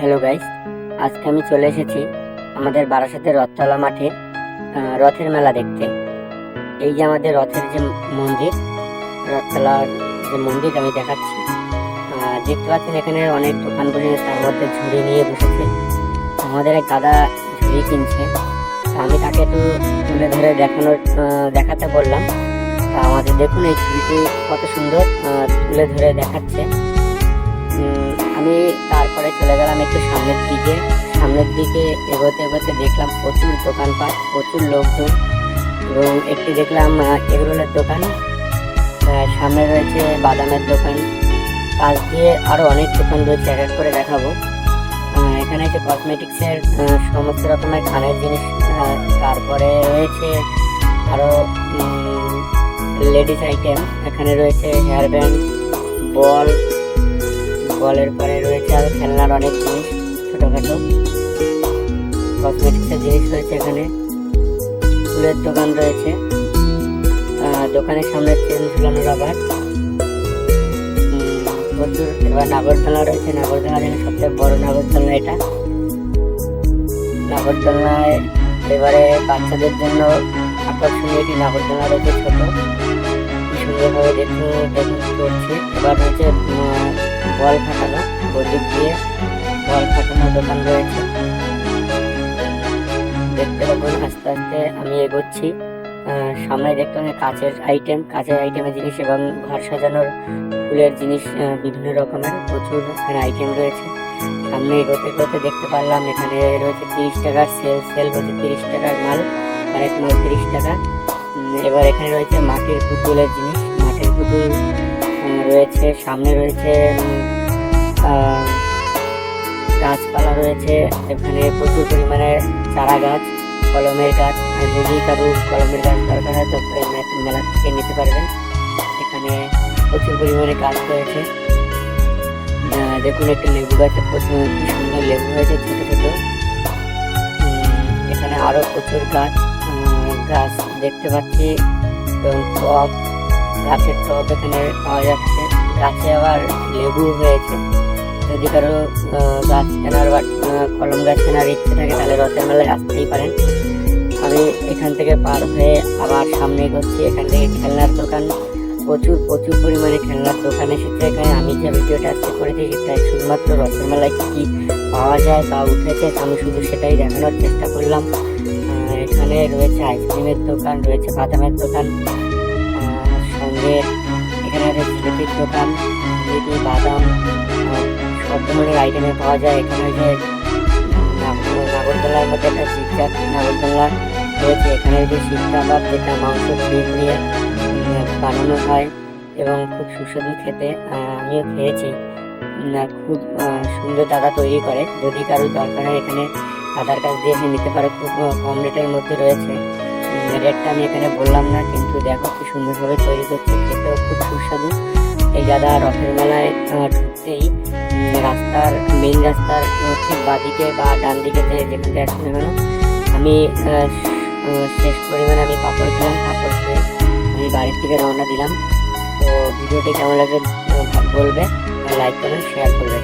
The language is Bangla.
হ্যালো গাইস, আজকে আমি চলে এসেছি আমাদের বারাসাতের রথতলা মাঠে রথের মেলা দেখতে। এই যে আমাদের রথের যে মন্দির, রথতলার যে মন্দির আমি দেখাচ্ছি দেখতে পাচ্ছেন এখানে অনেক দোকান তার মধ্যে ঝুড়ি নিয়ে বসেছে। আমাদের এক দাদা ঝুড়ি কিনছে আমি তাকে একটু তুলে ধরে দেখানোর দেখাতে বললাম। তা আমাদের দেখুন এই ঝুড়িটি কত সুন্দর তুলে ধরে দেখাচ্ছে। আমি তারপরে চলে গেলাম একটু সামনের দিকে। সামনের দিকে এগোতে এগোতে দেখলাম প্রচুর দোকানপাট, প্রচুর লোকজন এবং একটি দেখলাম এগরোলের দোকান। সামনে রয়েছে বাদামের দোকান। পাশ দিয়ে আরও অনেক দোকান রয়েছে, এক এক করে দেখাবো। এখানে হচ্ছে কসমেটিক্সের সমস্ত রকমের খানের জিনিস তারপরে রয়েছে আরও লেডিস আইটেম এখানে রয়েছে হেয়ার ব্যান্ড বল বলের পরে রয়েছে আরও খেলনার অনেক জিনিস ছোটখাটো। কসমেটিক্সের জিনিস রয়েছে এখানে। ফুলের দোকান রয়েছে। দোকানের সামনে চেন ঝুলানো উম, প্রচুর এবার নাগরদোলনা রয়েছে। নাগরদোলনা যেন সবচেয়ে বড় নাগরদোলনা এটা। নাগরদোলনায় এবারে বাচ্চাদের জন্য আকর্ষণীয় একটি নাগরদোলনা রয়েছে ছোটো। সুন্দরভাবে দেখুন দেখুন করছে এবার উম, বল ফাটানো বৈদ্যুতিক দিয়ে বল ফাটানোর দোকান রয়েছে। দেখতে পাবেন আস্তে আস্তে আমি এগোচ্ছি। সামনে দেখতে পাবেন কাঁচের আইটেম কাঁচের আইটেমের জিনিস এবং ঘর সাজানোর ফুলের জিনিস বিভিন্ন রকমের প্রচুর আইটেম রয়েছে। সামনে এগোতে এগোতে দেখতে পারলাম এখানে রয়েছে তিরিশ টাকার সেল সেল রয়েছে তিরিশ টাকার মাল মাল তিরিশ টাকা। এবার এখানে রয়েছে মাটির পুতুলের জিনিস, মাটির পুতুল রয়েছে, সামনে রয়েছে গাছপালা রয়েছে, এখানে প্রচুর পরিমাণে চারা গাছ কলমের গাছ যদি কারও কলমের গাছ দরকার হয়, তো মেলা থেকে নিতে পারবেন। এখানে প্রচুর পরিমাণে গাছ রয়েছে। দেখুন, একটি লেবু গাছে প্রচুর সুন্দর লেবু হয়েছে, ছোট ছোট। এখানে আরও প্রচুর গাছ গাছ দেখতে পাচ্ছি, এবং টব গাছের টব এখানে পাওয়া যাচ্ছে। গাছে আবার লেবু হয়েছে। যদি কারও গাছ কেনার বা কলম গাছ কেনার ইচ্ছে থাকে, তাহলে রথের মেলায় আসতেই পারেন। আমি এখান থেকে পার হয়ে আবার সামনে এগোচ্ছি। এখান থেকে খেলনার দোকান। প্রচুর প্রচুর পরিমাণে খেলনার দোকান এসেছে এখানে। আমি যে ভিডিওটা আজকে করেছি, সেটা শুধুমাত্র রথের মেলায় কী কী পাওয়া যায় বা উঠেছে আমি শুধু সেটাই দেখানোর চেষ্টা করলাম। এখানে রয়েছে আইসক্রিমের দোকান, রয়েছে বাদামের দোকান। এখানে জিলিপির দোকান জিলিপি বাদাম, সব ধরনের আইটেমে পাওয়া যায়। এখানে যে নাগ- নাগরদোলার মধ্যে একটা জিগজাগ নাগরদোলা রয়েছে। এখানে যে শীতকাবাব যেটা মাংস ডিম দিয়ে বানানো হয় এবং খুব সুস্বাদু খেতে। আমিও খেয়েছি। খুব সুন্দর দাদা তৈরি করে। যদি কারোর দরকার হয় এখানে, দাদার কাছ দিয়ে নিতে পারো। খুব কম রেটের মধ্যে রয়েছে। রেটটা আমি এখানে বললাম না, কিন্তু দেখো কি সুন্দরভাবে তৈরি করছে, খেতেও খুব সুস্বাদু। এই দাদা রথের মেলায় ঢুকতেই রাস্তার মেন রাস্তার ঠিক বাদিকে বা ডান দিকে যেখান থেকে কেন, আমি শেষ পরিমাণে আমি পাপড় খেলাম, পাপড় খেয়ে আমি বাড়ির থেকে রওনা দিলাম। তো ভিডিওটি কেমন লাগে বলবে, লাইক করবেন শেয়ার করবেন।